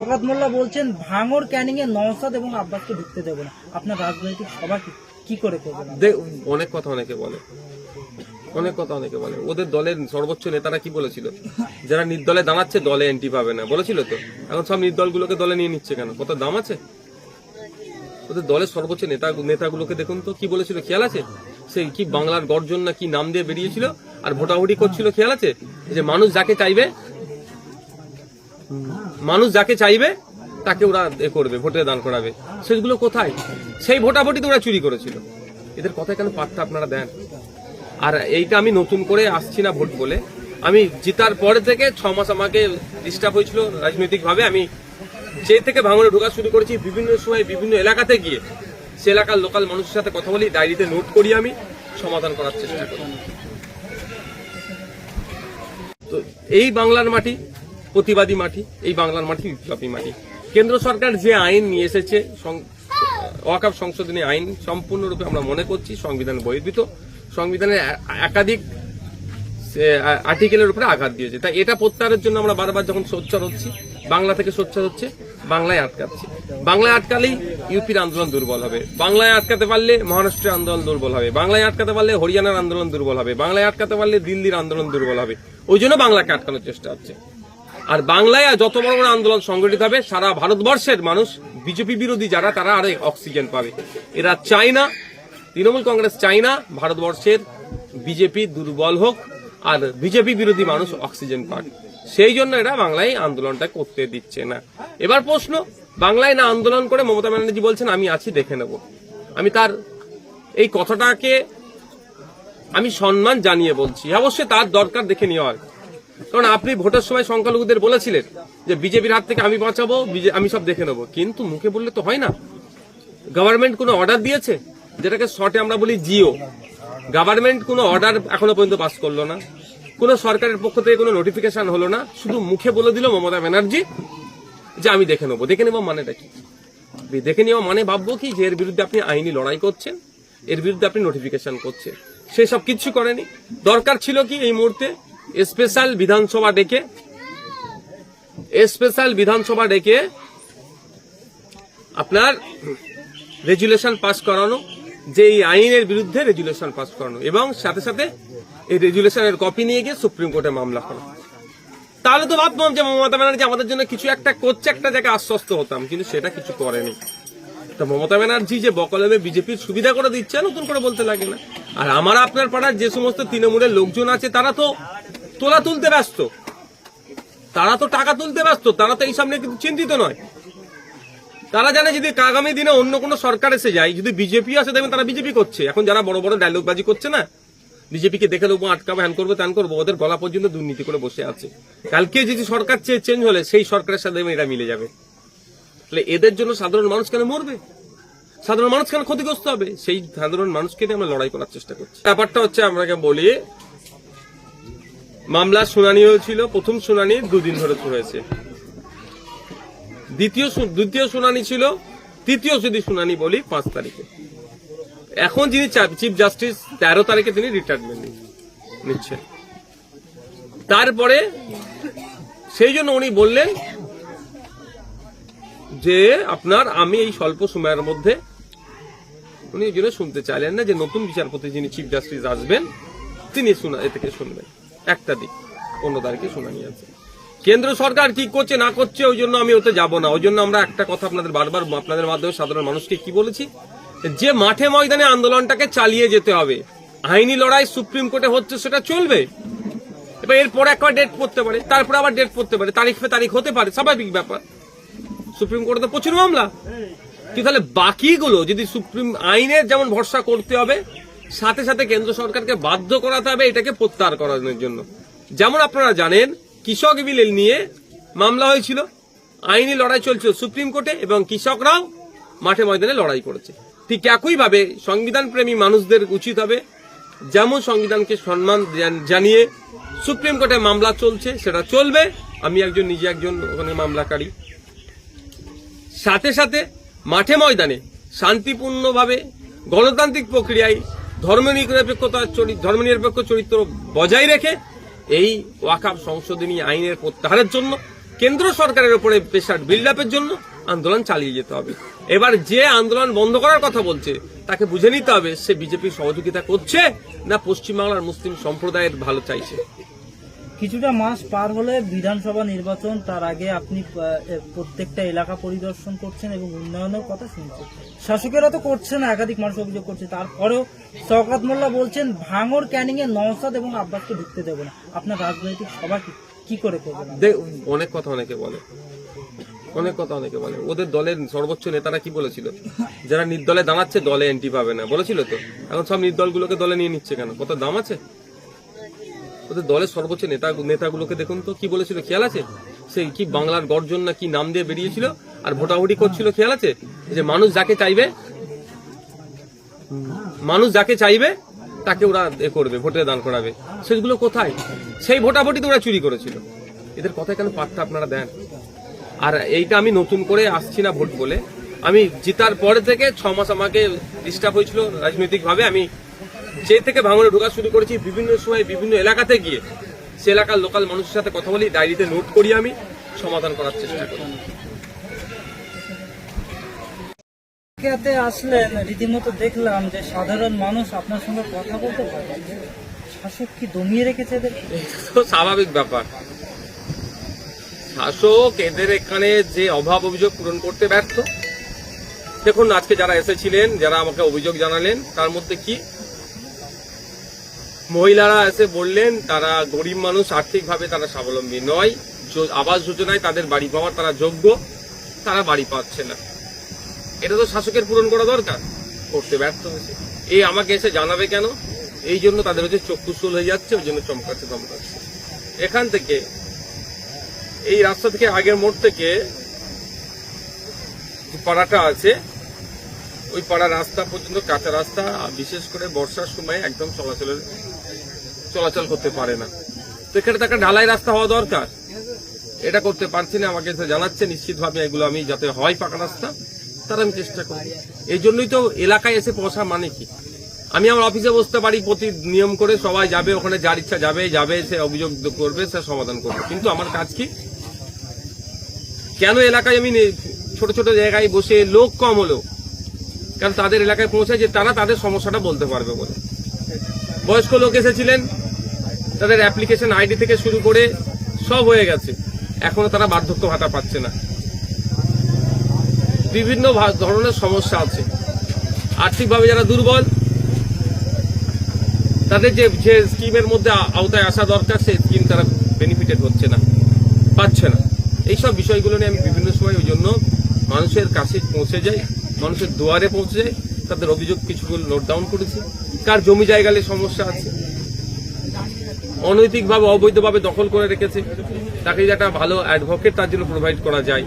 শওকত মোল্লা বলছেন ভাঙর ক্যানিং এ নওসাদ এবং আব্বাসকে ঢুকতে দেবো না। আপনার রাজনৈতিক সভা কি- কি করে করবেন অনেক কথা অনেকে বলে। অনেক কথা অনেকে বলে। ওদের দলের সর্বোচ্চ নেতারা কি বলেছিল? যারা নির্দলে দাঁড়াচ্ছে দলে এন্ট্রি পাবে না। বলেছিল তো? এখন সব নির্দলগুলোকে দলে নিয়ে নিচ্ছে কেন? কত দাম আছে? ওদের দলের সর্বোচ্চ নেতা নেতাগুলোকে দেখুন তো কি বলেছিল? খেয়াল আছে? সেই কি বাংলার গর্জন না কি নাম দিয়ে বেরিয়েছিল? আর ভোটাভুটি করছিল খেয়াল আছে? যে মানুষ যাকে চাইবে মানুষ যাকে চাইবে, তাকে ওরা এ করবে, ভোটে দান করাবে। সেগুলো কোথায়? সেই ভোটাভুটিতে ওরা চুরি করেছিল। এদের কথায় কেন পাঠটা আপনারা দেন? আর এইটা আমি নতুন করে আসছি না ভোট বলে। আমি জিতার পরে থেকে ছ মাস আমাকে ডিস্টার্ব হয়েছিল রাজনৈতিকভাবে। আমি যে থেকে ভাঙনে ঢোকা শুরু করেছি, বিভিন্ন সময় বিভিন্ন এলাকাতে গিয়ে সে এলাকার লোকাল মানুষের সাথে কথা বলি, ডায়েরিতে নোট করি আমি, সমাধান করার চেষ্টা করি। তো এই বাংলার মাটি প্রতিবাদী মাটি এই বাংলার মাটি বিপ্লবী মাটি কেন্দ্র সরকার যে আইন নিয়ে এসেছে ওয়াকাফ সংশোধনী আইন সম্পূর্ণরূপে আমরা মনে করছি সংবিধান বহির্ভূত, সংবিধানের একাধিক আর্টিকেলের উপরে আঘাত দিয়েছে। তাই এটা প্রত্যাহারের জন্য আমরা বারবার যখন সোচ্চার হচ্ছি, বাংলা থেকে সোচ্চার হচ্ছে, বাংলায় আটকাচ্ছি। বাংলায় আটকালেই ইউপির আন্দোলন দুর্বল হবে। বাংলায় আটকাতে পারলে মহারাষ্ট্রের আন্দোলন দুর্বল হবে। বাংলায় আটকাতে পারলে হরিয়ানার আন্দোলন দুর্বল হবে। বাংলায় আটকাতে পারলে দিল্লির আন্দোলন দুর্বল হবে। ওই জন্য বাংলাকে আটকানোর চেষ্টা হচ্ছে। আর বাংলায় যত বড় বড় আন্দোলন সংগঠিত হবে, সারা ভারতবর্ষের মানুষ, বিজেপি বিরোধী যারা, তারা আরও অক্সিজেন পাবে। এরা চায় না তৃণমূল কংগ্রেস চায় না ভারতবর্ষের বিজেপি দুর্বল হোক, আর বিজেপি বিরোধী মানুষ অক্সিজেন পাক। সেই জন্য এরা বাংলায় আন্দোলনটা করতে দিচ্ছে না। এবার প্রশ্ন, বাংলায় না আন্দোলন করে মমতা ব্যানার্জি বলছেন, আমি আছি, দেখে নেব। আমি তার এই কথাটাকে আমি সম্মান জানিয়ে বলছি। অবশ্যই তার দরকার দেখে নেওয়া। কারণ আপনি ভোটের সময় সংখ্যালঘুদের বলেছিলেন যে বিজেপির হাত থেকে আমি বাঁচাবো আমি সব দেখে নেব। কিন্তু মুখে বললে তো হয় না। গভর্নমেন্ট কোনো অর্ডার দিয়েছে? যেটাকে শর্টে আমরা বলি জিও। গভর্নমেন্ট কোনো অর্ডার এখনও পর্যন্ত পাস করল না। কোনো সরকারের পক্ষ থেকে কোনো নোটিফিকেশন হলো না। শুধু মুখে বলে দিল মমতা ব্যানার্জি যে আমি দেখে নেব। দেখে নেব মানেটা কি? দেখে নেওয়া মানে ভাববো কি যে এর বিরুদ্ধে আপনি আইনি লড়াই করছেন, এর বিরুদ্ধে আপনি নোটিফিকেশন করছেন। সে সব কিচ্ছু করেনি। দরকার ছিল কি এই মুহূর্তে স্পেশাল বিধানসভা ডেকে, স্পেশাল বিধানসভা ডেকে আপনার রেজুলেশন পাস করানো, যে এই আইনের বিরুদ্ধে রেজুলেশন পাস করানো এবং সাথে সাথে এই রেজুলেশনের কপি নিয়ে গিয়ে সুপ্রিম কোর্টে মামলা করা। তাহলে তো ভাবতাম যে মমতা ব্যানার্জি আমাদের জন্য কিছু একটা করছে, একটা জায়গায় আশ্বস্ত হতাম, কিন্তু সেটা কিছু করেনি। তো মমতা ব্যানার্জি যে বকলমে বিজেপির সুবিধা করে দিচ্ছে, নতুন করে বলতে লাগে না। আর আমার আপনার পাড়ার যে সমস্ত তৃণমূলের লোকজন আছে, তারা তো তোলা তুলতে ব্যস্ত। তারা তো টাকা তুলতে ব্যস্ত, তারা তো এই সামনে কিন্তু চিন্তিত নয়। তারা জানে যদি আগামী দিনে অন্য কোনো সরকার এসে যায়, যদি বিজেপি আসে, দেখবেন তারা বিজেপি করছে। এখন যারা বড় বড় ডায়লগ বাজি করছে না, বিজেপিকে দেখে দেবো, আটকাবো, হ্যান করব, ত্যান করব, ওদের গলা পর্যন্ত দুর্নীতি করে বসে আছে। কালকে যদি সরকার চেয়ে চেঞ্জ হলে, সেই সরকারের সাথে এটা মিলে যাবে। তাহলে এদের জন্য সাধারণ মানুষ কেন মরবে? সাধারণ মানুষ কেন ক্ষতিগ্রস্ত হবে? সেই সাধারণ মানুষকে নিয়ে আমরা লড়াই করার চেষ্টা করছি। ব্যাপারটা হচ্ছে আপনাকে বলি মামলা শুনানি হয়েছিল, প্রথম শুনানি দুদিন ধরে হয়েছে। দ্বিতীয় দ্বিতীয় শুনানি ছিল, তৃতীয় যদি শুনানি বলি, পাঁচ তারিখে। এখন যিনি চিফ জাস্টিস তেরো তারিখে তিনি রিটায়ারমেন্ট নিচ্ছেন। তারপরে সেই জন্য উনি বললেন যে, আপনার, আমি এই স্বল্প সময়ের মধ্যে, উনি এই জন্য শুনতে চাইলেন না, যে নতুন বিচারপতি যিনি চিফ জাস্টিস আসবেন, তিনি এ থেকে শুনবেন। একটা দিক। অন্য তারিখে শুনানি আছে। কেন্দ্র সরকার কি করছে, না করছে, ওই জন্য আমি ওতে যাব না। ওই জন্য আমরা একটা কথা আপনাদের বারবার, আপনাদের মাধ্যমে সাধারণ মানুষকে কি বলেছি? যে মাঠে ময়দানে আন্দোলনটাকে চালিয়ে যেতে হবে, আইনি লড়াই সুপ্রিম কোর্টে হচ্ছে, সেটা চলবে। এবার এরপর একবার ডেট পড়তে পারে, তারপর আবার ডেট পড়তে পারে, তারিখ তারিখ হতে পারে, স্বাভাবিক ব্যাপার। সুপ্রিম কোর্টে তো প্রচুর মামলা। কিন্তু তাহলে বাকিগুলো যদি সুপ্রিম, আইনের যেমন ভরসা করতে হবে সাথে সাথে কেন্দ্র সরকারকে বাধ্য করাতে হবে, এটাকে প্রত্যাহার করানোর জন্য। যেমন আপনারা জানেন, কৃষক বিল নিয়ে মামলা হয়েছিল। আইনি লড়াই চলছিল সুপ্রিম কোর্টে এবং কৃষকরাও মাঠে ময়দানে লড়াই করেছে। ঠিক একইভাবে সংবিধান প্রেমী মানুষদের উচিত হবে যেমন সংবিধানকে সম্মান জানিয়ে সুপ্রিম কোর্টে মামলা চলছে, সেটা চলবে। আমি একজন, নিজে একজন ওখানে মামলাকারী। সাথে সাথে মাঠে ময়দানে শান্তিপূর্ণভাবে গণতান্ত্রিক প্রক্রিয়ায় ধর্মনিরপেক্ষতা ধর্মনিরপেক্ষ চরিত্র বজায় রেখে এই ওয়াকাব সংশোধনী আইনের প্রত্যাহারের জন্য, কেন্দ্র সরকারের উপরে প্রেশার বিল্ড আপের জন্য আন্দোলন চালিয়ে যেতে হবে। এবার যে আন্দোলন বন্ধ করার কথা বলছে, তাকে বুঝে নিতে হবে সে বিজেপির সহযোগিতা করছে না পশ্চিমবাংলার মুসলিম সম্প্রদায়ের ভালো চাইছে। কিছুটা মাস পার হলে বিধানসভা নির্বাচন, তার আগে আপনি প্রত্যেকটা এলাকা পরিদর্শন করছেন এবং উন্নয়নের কথা শুনছেন। শাসকেরা তো করছে না, একাধিক মানুষ অভিযোগ করছে। তারপরেও শওকাত মোল্লা বলছেন, ভাঙর ক্যানিং এ নওসাদ এবং আব্বাসকে ঢুকতে দেবো না। আপনার রাজনৈতিক সভা কি করে করবেন অনেক কথা অনেকে বলে। অনেক কথা অনেকে বলে। ওদের দলের সর্বোচ্চ নেতারা কি বলেছিল? যারা নির্দলে দাঁড়াচ্ছে, দলে এন্ট্রি পাবে না। বলেছিল তো? এখন সব নির্দলগুলোকে দলে নিয়ে নিচ্ছে কেন? কত দাম আছে? ওদের দলের সর্বোচ্চ নেতা নেতাগুলোকে দেখুন তো, কি বলেছিল, খেয়াল আছে? সেই কি বাংলার গর্জন না কি নাম দিয়ে বেরিয়েছিল আর ভোটাভুটি করছিল, খেয়াল আছে? যে মানুষ যাকে চাইবে, মানুষ যাকে চাইবে, তাকে ওরা এ করবে, ভোটে দান করাবে। সেগুলো কোথায়? সেই ভোটাভুটিতে ওরা চুরি করেছিল। এদের কথায় কেন পাঠটা আপনারা দেন? আর এইটা আমি নতুন করে আসছি না ভোট বলে। আমি জিতার পরে থেকে ছ মাস আমাকে ডিস্টার্ব হয়েছিল রাজনৈতিকভাবে, আমি যে থেকে ভাঙনে ঢোকা শুরু করেছি বিভিন্ন সময় বিভিন্ন এলাকাতে গিয়ে সে এলাকার লোকাল মানুষের সাথে কথা বলি ডায়েরিতে নোট করি আমি সমাধান করার চেষ্টা করি। আসলেন রীতিমতো দেখলাম যে সাধারণ মানুষ আপনার সঙ্গে কথা বলতে শাসক কি দমিয়ে রেখেছে এদের? তো স্বাভাবিক ব্যাপার। শাসক এদের এখানে যে অভাব অভিযোগ পূরণ করতে ব্যর্থ। দেখুন আজকে যারা এসেছিলেন যারা আমাকে অভিযোগ জানালেন তার মধ্যে কি মহিলারা এসে বললেন, তারা গরিব মানুষ, আর্থিকভাবে তারা স্বাবলম্বী নয়। আবাস যোজনায় তাদের বাড়ি পাওয়ার তারা যোগ্য, তারা বাড়ি পাচ্ছে না। এটা তো শাসকের পূরণ করা দরকার, করতে ব্যর্থ হয়েছে। এই আমাকে এসে জানাবে কেন? এই জন্য তাদের হচ্ছে চক্ষুস্থল হয়ে যাচ্ছে, ওই জন্য চমকাচ্ছে চমকাচ্ছে এখান থেকে, এই রাস্তা থেকে আগের মোড় থেকে পাড়াটা আছে ওই পাড়া রাস্তা পর্যন্ত, কাঁচা রাস্তা বিশেষ করে বর্ষার সময় একদম চলাচলের, চলাচল করতে পারে না। তো এখানে তো একটা ঢালাই রাস্তা হওয়া দরকার। এটা করতে পারছি না, আমাকে জানাচ্ছে, নিশ্চিতভাবে এগুলো আমি যাতে হয় পাকা রাস্তা, তার আমি চেষ্টা করি এই জন্যই তো এলাকায় এসে পৌঁছা মানে কি? আমি আমার অফিসে বসতে পারি প্রতি নিয়ম করে সবাই যাবে, ওখানে যার ইচ্ছা যাবে যাবে, সে অভিযোগ করবে, সে সমাধান করবে। কিন্তু আমার কাজ কি? কেন এলাকায় আমি ছোট ছোট জায়গায় বসে লোক কম হলো কারণ তাদের এলাকায় পৌঁছায় যে তারা তাদের সমস্যাটা বলতে পারবে বলে। বয়স্ক লোক এসেছিলেন, তাদের অ্যাপ্লিকেশন আইডি থেকে শুরু করে সব হয়ে গেছে। এখনও তারা বার্ধক্য ভাতা পাচ্ছে না। বিভিন্ন ধরনের সমস্যা আছে। আর্থিকভাবে যারা দুর্বল, তাদের যে যে স্কিমের মধ্যে আওতায় আসা দরকার সেই স্কিম তারা বেনিফিটেড হচ্ছে না, পাচ্ছে না। এইসব বিষয়গুলো নিয়ে আমি বিভিন্ন সময় ওই জন্য মানুষের কাছে পৌঁছে যাই। মানুষের দুয়ারে পৌঁছে যায় তাদের অভিযোগ কিছুগুলো নোট ডাউন করেছি। কার জমি জায়গালে সমস্যা আছে? অনৈতিকভাবে, অবৈধভাবে দখল করে রেখেছে। তাকে যেটা একটা ভালো অ্যাডভোকেট তার জন্য প্রোভাইড করা যায়।